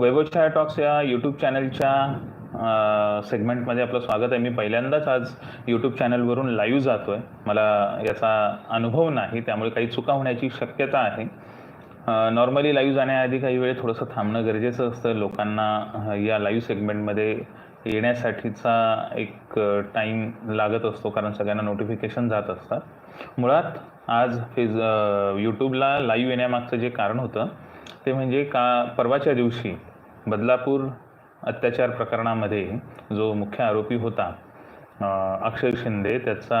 वैभवच्या talks या YouTube चॅनलच्या सेगमेंटमध्ये आपलं स्वागत आहे. मी पहिल्यांदाच आज यूट्यूब चॅनलवरून लाईव्ह आहे मला याचा अनुभव नाही त्यामुळे काही चुका होण्याची शक्यता आहे. नॉर्मली लाईव्ह जाण्याआधी काही वेळ थोडंसं थांबणं गरजेचं असतं. लोकांना या लाईव्ह सेगमेंटमध्ये येण्यासाठीचा एक टाईम लागत असतो कारण सगळ्यांना नोटिफिकेशन जात असतात. मुळात आज फेज यूट्यूबला लाईव्ह येण्यामागचं जे कारण होतं ते म्हणजे का परवाच्या दिवशी बदलापूर अत्याचार प्रकरणामध्ये जो मुख्य आरोपी होता अक्षय शिंदे त्याचा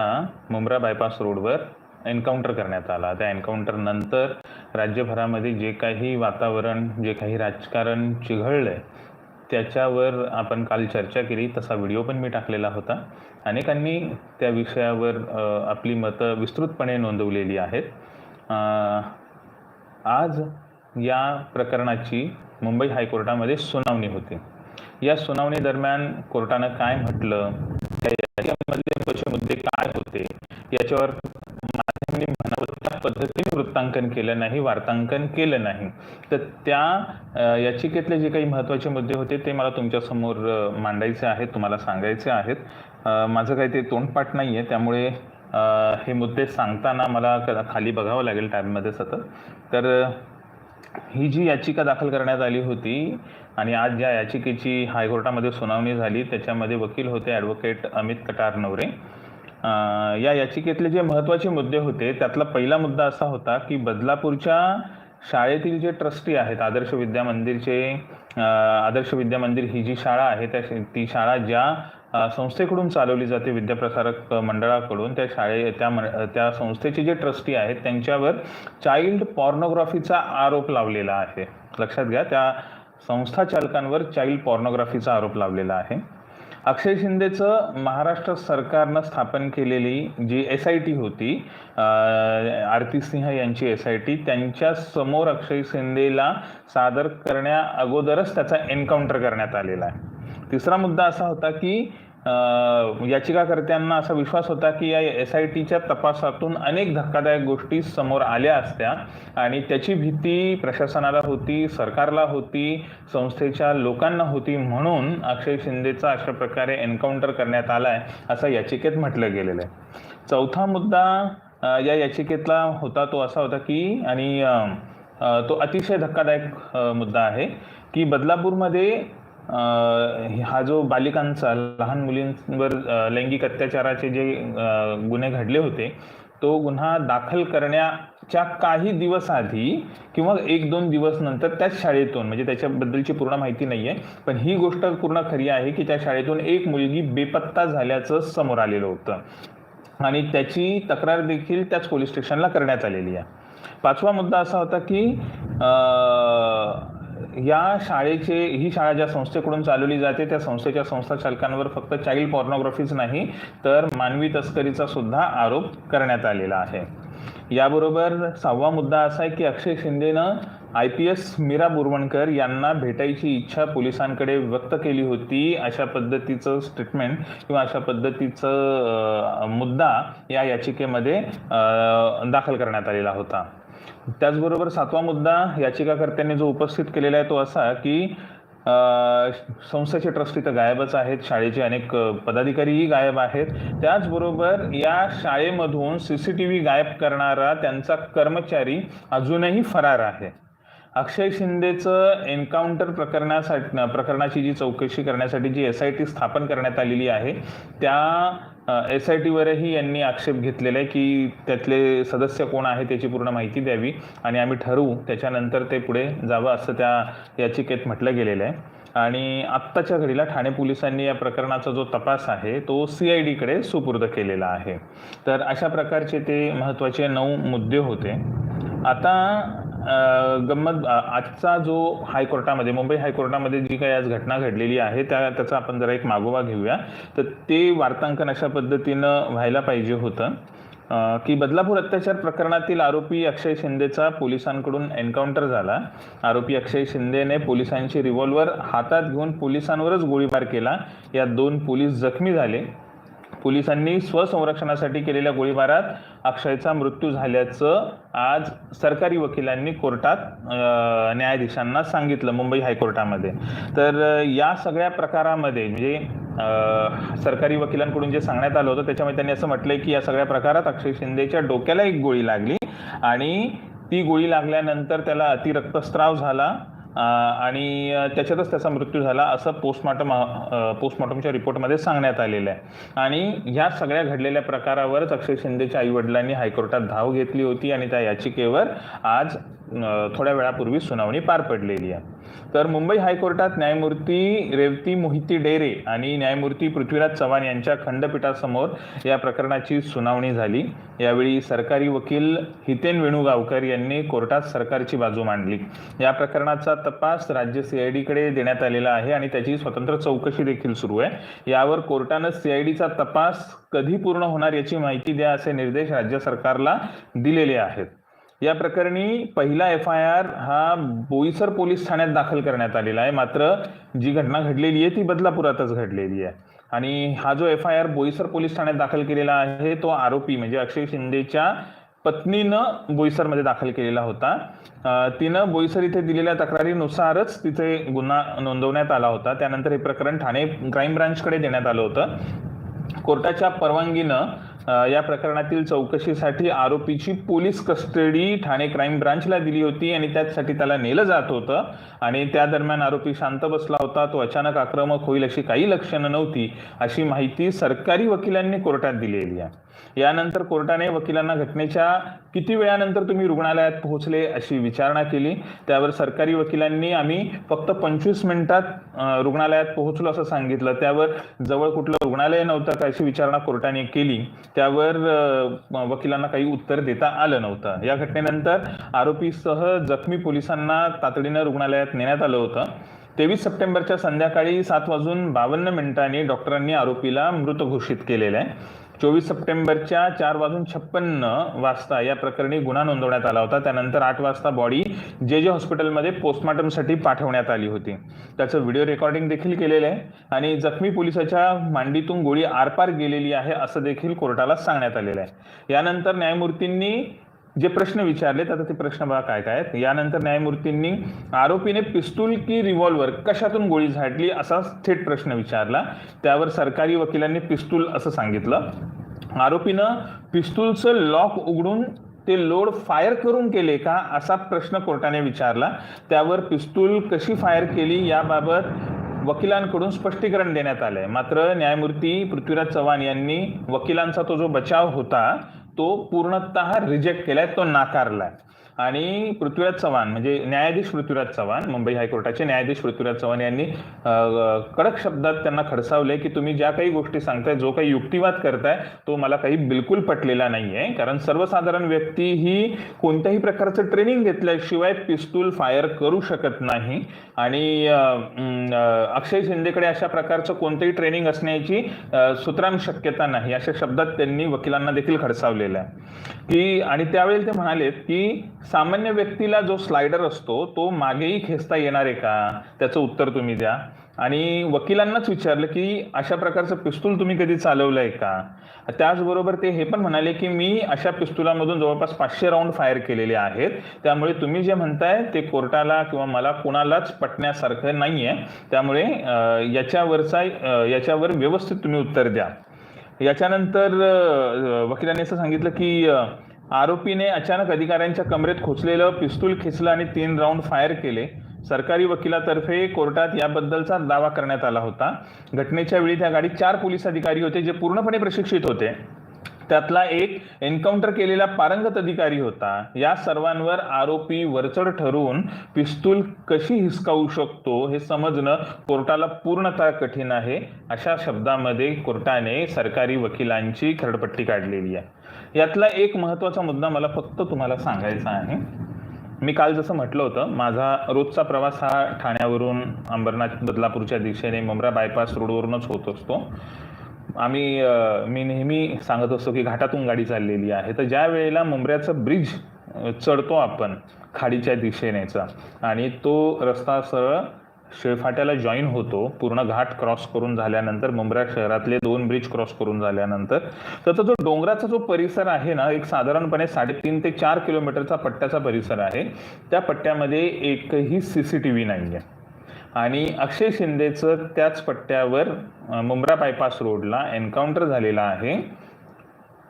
मुंब्रा बायपास रोडवर एन्काउंटर करण्यात आला. त्या एन्काउंटर नंतर राज्यभरामध्ये जे काही वातावरण जे काही राजकारण चिघळलंय त्याच्यावर आपण काल चर्चा केली. तसा व्हिडिओ पण मी टाकलेला होता. अनेकांनी त्या विषयावर आपली मतं विस्तृतपणे नोंदवलेली आहेत. आज या प्रकरणाची मुंबई हायकोर्टामध्ये सुनावणी होते. या सुनावणी दरम्यान कोर्टानं काय म्हटलं? त्या याचिकेमधले मुद्दे काय होते? याच्यावर माध्यमांनी म्हणावं त्या पद्धतीने वृत्तांकन केलं नाही वार्तांकन केलं नाही. तर त्या याचिकेतले जे काही महत्त्वाचे मुद्दे होते ते मला तुमच्यासमोर मांडायचे आहेत तुम्हाला सांगायचे आहेत. माझं काही ते तोंडपाठ नाही आहे त्यामुळे हे मुद्दे सांगताना मला खाली बघावं लागेल टॅबमध्ये सतत. तर ही जी याचिका दाखल करण्यात आली होती आणि आज ज्या याचिकेची हायकोर्टामध्ये सुनावणी झाली त्याच्यामध्ये वकील होते ॲडव्होकेट अमित कटार नवरे. या याचिकेतले जे महत्त्वाचे मुद्दे होते त्यातला पहिला मुद्दा असा होता की बदलापूरच्या शाळेतील जे ट्रस्टी आहेत आदर्श विद्या मंदिरचे आदर्श विद्या मंदिर ही जी शाळा आहे त्या ती शाळा ज्या संस्थेकडून चालवली जाते विद्याप्रसारक मंडळाकडून. त्या शाळे त्या त्या संस्थेचे जे ट्रस्टी आहेत त्यांच्यावर चाइल्ड पॉर्नोग्राफीचा आरोप लावलेला आहे. लक्षात घ्या त्या संस्था चालकांवर चाइल्ड पॉर्नोग्राफीचा आरोप लावलेला आहे. अक्षय शिंदेचं महाराष्ट्र सरकारनं स्थापन केलेली जी एस आय टी होती आरती सिंह यांची एस आय टी त्यांच्यासमोर अक्षय शिंदेला सादर करण्या अगोदरच त्याचा एन्काउंटर करण्यात आलेला आहे. तिसरा मुद्दा असा होता की याचिकाकर्त्यांना असा विश्वास होता की या एस आय टीच्या तपासातून अनेक धक्कादायक गोष्टी समोर आल्या असत्या आणि त्याची भीती प्रशासनाला होती सरकारला होती संस्थेच्या लोकांना होती म्हणून अक्षय शिंदेचा अशा प्रकारे एन्काउंटर करण्यात आला आहे असं याचिकेत म्हटलं गेलेलं आहे. चौथा मुद्दा या याचिकेतला होता तो असा होता की आणि तो अतिशय धक्कादायक मुद्दा आहे की बदलापूरमध्ये हा जो बालिकांचा लहान मुलींवर लैंगिक अत्याचाराचे जे गुन्हे घडले होते तो गुन्हा दाखल करण्याच्या काही दिवस आधी किंवा एक दोन दिवस नंतर त्याच शाळेतून म्हणजे त्याच्याबद्दलची पूर्ण माहिती नाही आहे पण ही गोष्ट पूर्ण खरी आहे की त्या शाळेतून एक मुलगी बेपत्ता झाल्याचं समोर आलेलं होतं. आणि त्याची तक्रार देखील त्याच पोलीस स्टेशनला करण्यात आलेली आहे. पाचवा मुद्दा असा होता की या शाळेचे ही शाळा ज्या संस्थेकडून चालवली जाते त्या संस्थेच्या संस्था चालकांवर फक्त चाइल्ड पॉर्नोग्राफीच नाही तर मानवी तस्करीचा सुद्धा आरोप करण्यात आलेला आहे. याबरोबर सहावा मुद्दा असा आहे की Akshay शिंदेनं I P S Meera Borwankar यांना भेटायची इच्छा पोलिसांकडे व्यक्त केली होती. अशा पद्धतीचं स्टेटमेंट किंवा अशा पद्धतीचं मुद्दा या याचिकेमध्ये दाखल करण्यात आलेला होता. त्याचबरोबर सातवा मुद्दा याचिकाकर्त्यांनी जो उपस्थित केलेला आहे तो असा की संस्थेचे ट्रस्टी तर गायबच आहेत शाळेचे अनेक पदाधिकारीही गायब आहेत. त्याचबरोबर या शाळेमधून सीसीटीव्ही गायब करणारा त्यांचा कर्मचारी अजूनही फरार आहे. अक्षय शिंदेचं एन्काउंटर प्रकरणासाठी प्रकरणाची जी चौकशी करण्यासाठी जी एस आय टी स्थापन करण्यात आलेली आहे त्या एस आय टीवरही यांनी आक्षेप घेतलेला आहे की त्यातले सदस्य कोण आहे त्याची पूर्ण माहिती द्यावी आणि आम्ही ठरवू त्याच्यानंतर ते पुढे जावं असं त्या याचिकेत म्हटलं गेलेलं आहे. आणि आत्ताच्या घडीला ठाणे पोलिसांनी या प्रकरणाचा जो तपास आहे तो सी आय डीकडे सुपूर्द केलेला आहे. तर अशा प्रकारचे ते महत्त्वाचे नऊ मुद्दे होते. आता गंमत आजचा जो हायकोर्टामध्ये मुंबई हायकोर्टामध्ये जी काही आज घटना घडलेली आहे त्या त्याचा आपण जरा एक मागोवा घेऊया. तर ते वार्तांकन अशा पद्धतीनं व्हायला पाहिजे होतं. की बदलापूर अत्याचार प्रकरणातील आरोपी अक्षय शिंदेचा पोलिसांकडून एन्काउंटर झाला. आरोपी अक्षय शिंदेने पोलिसांची रिव्हॉल्वर हातात घेऊन पोलिसांवरच गोळीबार केला. यात दोन पोलीस जखमी झाले. पोलिसांनी स्वसंरक्षणासाठी केलेल्या गोळीबारात अक्षयचा मृत्यू झाल्याचं आज सरकारी वकिलांनी कोर्टात न्यायाधीशांना सांगितलं मुंबई हायकोर्टामध्ये. तर या सगळ्या प्रकारामध्ये म्हणजे सरकारी वकिलांकडून जे सांगण्यात आलं होतं त्याच्यामध्ये त्यांनी असं म्हटलंय की या सगळ्या प्रकारात अक्षय शिंदेच्या डोक्याला एक गोळी लागली आणि ती गोळी लागल्यानंतर त्याला अतिरक्तस्राव झाला. आणि त्याच्यातच त्याचा मृत्यू झाला असं पोस्टमॉर्टम पोस्टमॉर्टमच्या रिपोर्टमध्ये सांगण्यात आलेलं आहे. आणि ह्या सगळ्या घडलेल्या प्रकारावरच अक्षय शिंदेच्या आईवडिलांनी हायकोर्टात धाव घेतली होती आणि त्या याचिकेवर आज थोड्या वेळापूर्वी सुनावणी पार पडलेली आहे. तर मुंबई हायकोर्टात न्यायमूर्ती रेवती मोहिती डेरे आणि न्यायमूर्ती पृथ्वीराज चव्हाण यांच्या खंडपीठासमोर या प्रकरणाची सुनावणी झाली. यावेळी सरकारी वकील हितेन वेणुगावकर यांनी कोर्टात सरकारची बाजू मांडली. या प्रकरणाचा तपास राज्य सीआयडीकडे देण्यात आलेला आहे आणि त्याची स्वतंत्र चौकशी देखील सुरू आहे. यावर कोर्टानं सीआयडीचा तपास कधी पूर्ण होणार याची माहिती द्या असे निर्देश राज्य सरकारला दिलेले आहेत. या प्रकरणी पहिला एफ आय आर हा बोईसर पोलीस ठाण्यात दाखल करण्यात आलेला आहे. मात्र जी घटना घडलेली आहे ती बदलापुरातच घडलेली आहे. आणि हा जो F I R Boisar police ठाण्यात दाखल केलेला आहे तो आरोपी म्हणजे अक्षय शिंदेच्या पत्नीनं बोईसरमध्ये दाखल केलेला होता. तिनं बोईसर इथे दिलेल्या तक्रारीनुसारच तिथे गुन्हा नोंदवण्यात आला होता. त्यानंतर हे प्रकरण ठाणे क्राईम ब्रांचकडे देण्यात आलं होतं. कोर्टाच्या परवानगीनं या प्रकरणातील चौकशीसाठी आरोपीची पोलीस कस्टडी ठाणे क्राईम ब्रांचला दिली होती आणि त्याचसाठी त्याला नेलं जात होतं. आणि त्या दरम्यान आरोपी शांत बसला होता. तो अचानक आक्रमक होईल अशी काही लक्षणं नव्हती अशी माहिती सरकारी वकिलांनी कोर्टात दिलेली आहे. यानंतर कोर्टाने वकिलांना घटनेच्या किती वेळानंतर तुम्ही रुग्णालयात पोहोचले अशी विचारणा केली. त्यावर सरकारी वकिलांनी आम्ही फक्त पंचवीस मिनिटात रुग्णालयात पोहोचलो असं सांगितलं. त्यावर जवळ कुठलं रुग्णालय नव्हतं का अशी विचारणा कोर्टाने केली. त्यावर वकिलांना काही उत्तर देता आलं नव्हतं. या घटनेनंतर आरोपीसह जखमी पोलिसांना तातडीनं रुग्णालयात नेण्यात आलं होतं. तेवीस सप्टेंबरच्या संध्याकाळी सात वाजून बावन्न मिनिटांनी डॉक्टरांनी आरोपीला मृत घोषित केलेलं आहे. चोवीस सप्टेंबरच्या चार वाजून छप्पन्न वाजता या प्रकरणी गुन्हा नोंदवण्यात आला होता. त्यानंतर आठ वाजता बॉडी जे जे हॉस्पिटलमध्ये पोस्टमॉर्टमसाठी पाठवण्यात आली होती. त्याचं व्हिडिओ रेकॉर्डिंग देखील केलेलं आहे आणि जखमी पोलिसाच्या मांडीतून गोळी आरपार गेलेली आहे असं देखील कोर्टाला सांगण्यात आलेलं आहे. यानंतर न्यायमूर्तींनी जे प्रश्न विचारलेत आता ते प्रश्न बघा काय काय आहेत. यानंतर न्यायमूर्तींनी आरोपीने पिस्तूल की रिव्हॉल्वर कशातून गोळी झाडली असा थेट प्रश्न विचारला. त्यावर सरकारी वकिलांनी पिस्तूल असं सांगितलं. आरोपीनं पिस्तूलचं लॉक उघडून ते लोड फायर करून केले का असा प्रश्न कोर्टाने विचारला. त्यावर पिस्तूल कशी फायर केली याबाबत वकिलांकडून स्पष्टीकरण देण्यात आलंय. मात्र न्यायमूर्ती पृथ्वीराज चव्हाण यांनी वकिलांचा तो जो बचाव होता तो पूर्णतः रिजेक्ट केलाय तो नाकारलाय. आणि पृथ्वीराज चव्हाण म्हणजे न्यायाधीश पृथ्वीराज चव्हाण मुंबई हायकोर्टाचे न्यायाधीश पृथ्वीराज चव्हाण यांनी कडक शब्दात त्यांना खडसावले की तुम्ही ज्या काही गोष्टी सांगताय जो काही युक्तिवाद करताय तो मला काही बिलकुल पटलेला नाहीये. कारण सर्वसाधारण व्यक्ती ही कोणत्याही प्रकारचं ट्रेनिंग घेतल्याशिवाय पिस्तूल फायर करू शकत नाही. आणि अक्षय शिंदेकडे अशा प्रकारचं कोणतंही ट्रेनिंग असण्याची अ, सुतराम शक्यता नाही अशा शब्दात त्यांनी वकिलांना देखील खडसावलेलं आहे. की आणि त्यावेळी ते म्हणालेत की सामान्य व्यक्तीला जो स्लायडर असतो तो मागेही खेचता येणार आहे का? त्याचं उत्तर तुम्ही द्या. आणि वकिलांनाच विचारलं की अशा प्रकारचं पिस्तूल तुम्ही कधी चालवलंय का? त्याचबरोबर ते हे पण म्हणाले की मी अशा पिस्तुलामधून जवळपास पाचशे राऊंड फायर केलेले आहेत. त्यामुळे तुम्ही जे म्हणताय ते कोर्टाला किंवा मला कोणालाच पटण्यासारखं नाहीये. त्यामुळे याच्यावरचा याच्यावर व्यवस्थित तुम्ही उत्तर द्या. याच्यानंतर वकिलांनी असं सांगितलं की आरोपीने अचानक अधिकाऱ्यांच्या कमरेत खोचलेलं पिस्तूल खेचलं आणि तीन राऊंड फायर केले. सरकारी वकिलातर्फे कोर्टात याबद्दलचा दावा करण्यात आला होता. घटनेच्या वेळी त्या गाडीत चार पोलीस अधिकारी होते जे पूर्णपणे प्रशिक्षित होते. त्यातला एक एन्काउंटर केलेला पारंगत अधिकारी होता. या सर्वांवर आरोपी वरचढ ठरवून पिस्तूल कशी हिसकावू शकतो हे समजणं कोर्टाला पूर्णतः कठीण आहे. अशा शब्दामध्ये कोर्टाने सरकारी वकिलांची खरडपट्टी काढलेली आहे. यातला एक महत्त्वाचा मुद्दा मला फक्त तुम्हाला सांगायचा आहे. मी काल जसं म्हटलं होतं माझा रोजचा प्रवास हा ठाण्यावरून अंबरनाथ बदलापूरच्या दिशेने मुंब्रा बायपास रोडवरूनच होत असतो. आम्ही मी नेहमी सांगत असतो की घाटातून गाडी चाललेली आहे. तर ज्या वेळेला मुंबऱ्याचं ब्रिज चढतो आपण खाडीच्या दिशेनेचा आणि तो रस्ता सरळ शेळफाट्याला जॉईन होतो पूर्ण घाट क्रॉस करून झाल्यानंतर मुंब्रा शहरातले दोन ब्रिज क्रॉस करून झाल्यानंतर त्याचा जो डोंगराचा जो परिसर आहे ना एक साधारणपणे साडेतीन ते चार किलोमीटरचा पट्ट्याचा परिसर आहे. त्या पट्ट्यामध्ये एकही सी सी टी व्ही नाही आहे आणि अक्षय शिंदेचं त्याच पट्ट्यावर मुंब्रा बायपास रोडला एन्काउंटर झालेला आहे.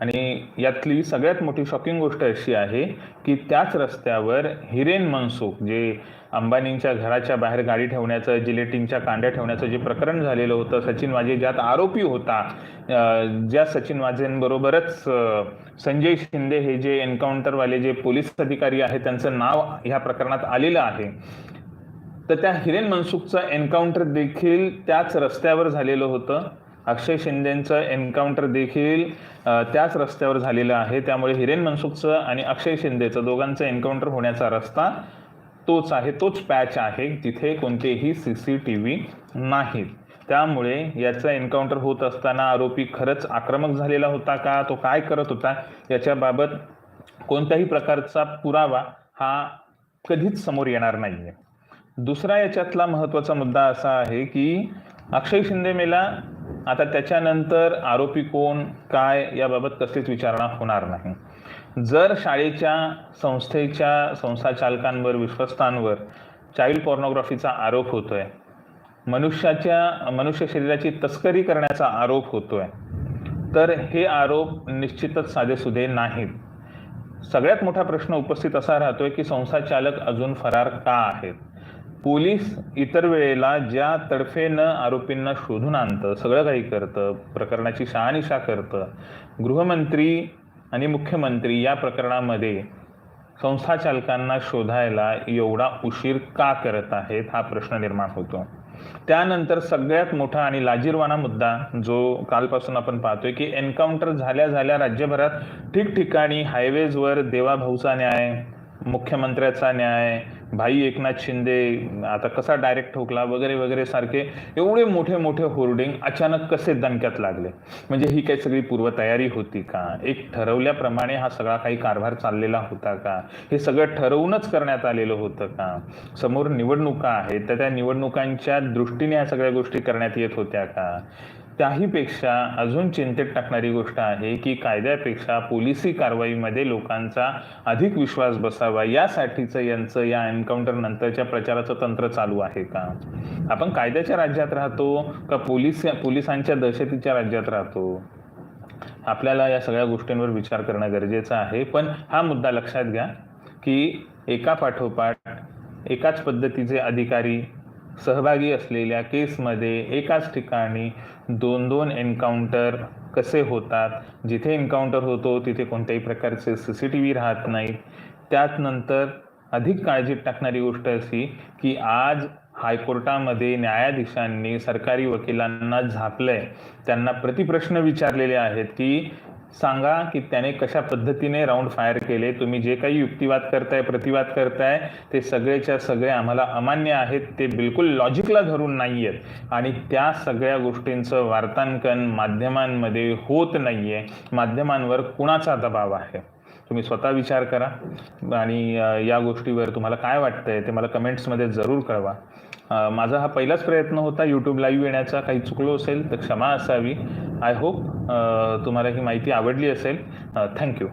आणि यातली सगळ्यात मोठी शॉकिंग गोष्ट अशी आहे की त्याच रस्त्यावर हिरेन मनसुख जे अंबानींच्या घराच्या बाहेर गाडी ठेवण्याचं जिलेटिनच्या कांड्या ठेवण्याचं जे प्रकरण झालेलं होतं सचिन वाजे ज्यात आरोपी होता ज्या सचिन वाजेंबरोबरच संजय शिंदे हे जे एन्काउंटरवाले जे पोलीस अधिकारी आहेत त्यांचं नाव ह्या प्रकरणात आलेलं आहे. तर त्या हिरेन मनसुखचं एन्काउंटर देखील त्याच रस्त्यावर झालेलं होतं. अक्षय शिंदेचं एन्काउंटर देखील त्याच रस्त्यावर झालेलं आहे. त्यामुळे हिरेन मनसुखचं आणि अक्षय शिंदेचं दोघांचं एन्काउंटर होण्याचा रस्ता तोच आहे तोच पॅच आहे जिथे कोणतेही सी सी टी व्ही नाहीत त्यामुळे याचं एन्काउंटर होत असताना आरोपी खरंच आक्रमक झालेला होता का तो काय करत होता याच्याबाबत कोणत्याही प्रकारचा पुरावा हा कधीच समोर येणार नाही आहे दुसरा याच्यातला महत्त्वाचा मुद्दा असा आहे की अक्षय शिंदे मेला आता त्याच्यानंतर आरोपी कोण काय याबाबत कसलीच विचारणा होणार नाही. जर शाळेच्या संस्थेच्या संस्थाचालकांवर विश्वस्तांवर चाइल्ड पॉर्नोग्राफीचा आरोप होतोय मनुष्याच्या मनुष्य शरीराची तस्करी करण्याचा आरोप होतोय तर हे आरोप निश्चितच साधेसुधे नाहीत. सगळ्यात मोठा प्रश्न उपस्थित असा राहतोय की संस्थाचालक अजून फरार का आहेत? पोलीस इतर वेळेला ज्या तडफेनं आरोपींना शोधून आणतं सगळं काही करतं प्रकरणाची शहानिशा करतं गृहमंत्री आणि मुख्यमंत्री या प्रकरणामध्ये संस्थाचालकांना शोधायला एवढा उशीर का करत आहेत हा प्रश्न निर्माण होतो. त्यानंतर सगळ्यात मोठा आणि लाजीरवाना मुद्दा जो कालपासून आपण पाहतोय की एन्काउंटर झाल्या झाल्या राज्यभरात ठिकठिकाणी हायवेजवर देवाभाऊचा न्याय मुख्यमंत्र्याचा न्याय भाई एकनाथ शिंदे आता कसा डायरेक्ट ठोकला वगैरे वगैरे सारखे एवढे मोठे मोठे होर्डिंग अचानक कसे दणक्यात लागले? म्हणजे ही काही सगळी पूर्वतयारी होती का? एक ठरवल्याप्रमाणे हा सगळा काही कारभार चाललेला होता का? हे सगळं ठरवूनच करण्यात आलेलं होतं का? समोर निवडणुका आहेत तर त्या निवडणुकांच्या दृष्टीने ह्या सगळ्या गोष्टी करण्यात येत होत्या का? त्याहीपेक्षा अजून चिंतेत टाकणारी गोष्ट आहे की कायद्यापेक्षा पोलिसी कारवाईमध्ये लोकांचा अधिक विश्वास बसावा यासाठीचं यांचं या एन्काउंटर नंतरच्या प्रचाराचं तंत्र चालू आहे का? आपण कायद्याच्या राज्यात राहतो का पोलीस पोलिसांच्या दहशतीच्या राज्यात राहतो? आपल्याला या सगळ्या गोष्टींवर विचार करणं गरजेचं आहे. पण हा मुद्दा लक्षात घ्या की एका पाठोपाठ एकाच पद्धतीचे अधिकारी सहभागी असलेल्या केसमध्ये एकाच ठिकाणी दोन दोन एन्काउंटर कसे होतात जिथे एन्काउंटर होतो तिथे कोणत्याही प्रकारचे सी सी टी व्ही राहत नाहीत. त्यात नंतर अधिक काळजीत टाकणारी गोष्ट अशी की आज हायकोर्टामध्ये न्यायाधीशांनी सरकारी वकिलांना झापलंय. त्यांना प्रतिप्रश्न विचारलेले आहेत की सांगा की त्याने कशा पद्धतीने राऊंड फायर केले? तुम्ही जे काही युक्तिवाद करताय प्रतिवाद करताय ते सगळेच्या सगळे आम्हाला अमान्य आहेत ते बिलकुल लॉजिकला धरून नाही आहेत आणि त्या सगळ्या गोष्टींचं वार्तांकन माध्यमांमध्ये होत नाहीये. माध्यमांवर कुणाचा दबाव आहे? तुम्ही स्वतः विचार करा. आणि या गोष्टीवर तुम्हाला काय वाटतंय ते मला कमेंट्समध्ये जरूर कळवा. माझा हा पहिलाच प्रयत्न होता यूट्यूब लाईव्ह येण्याचा. काही चुकलो असेल तर क्षमा असावी. आय होप तुम्हाला ही माहिती आवडली असेल. थँक्यू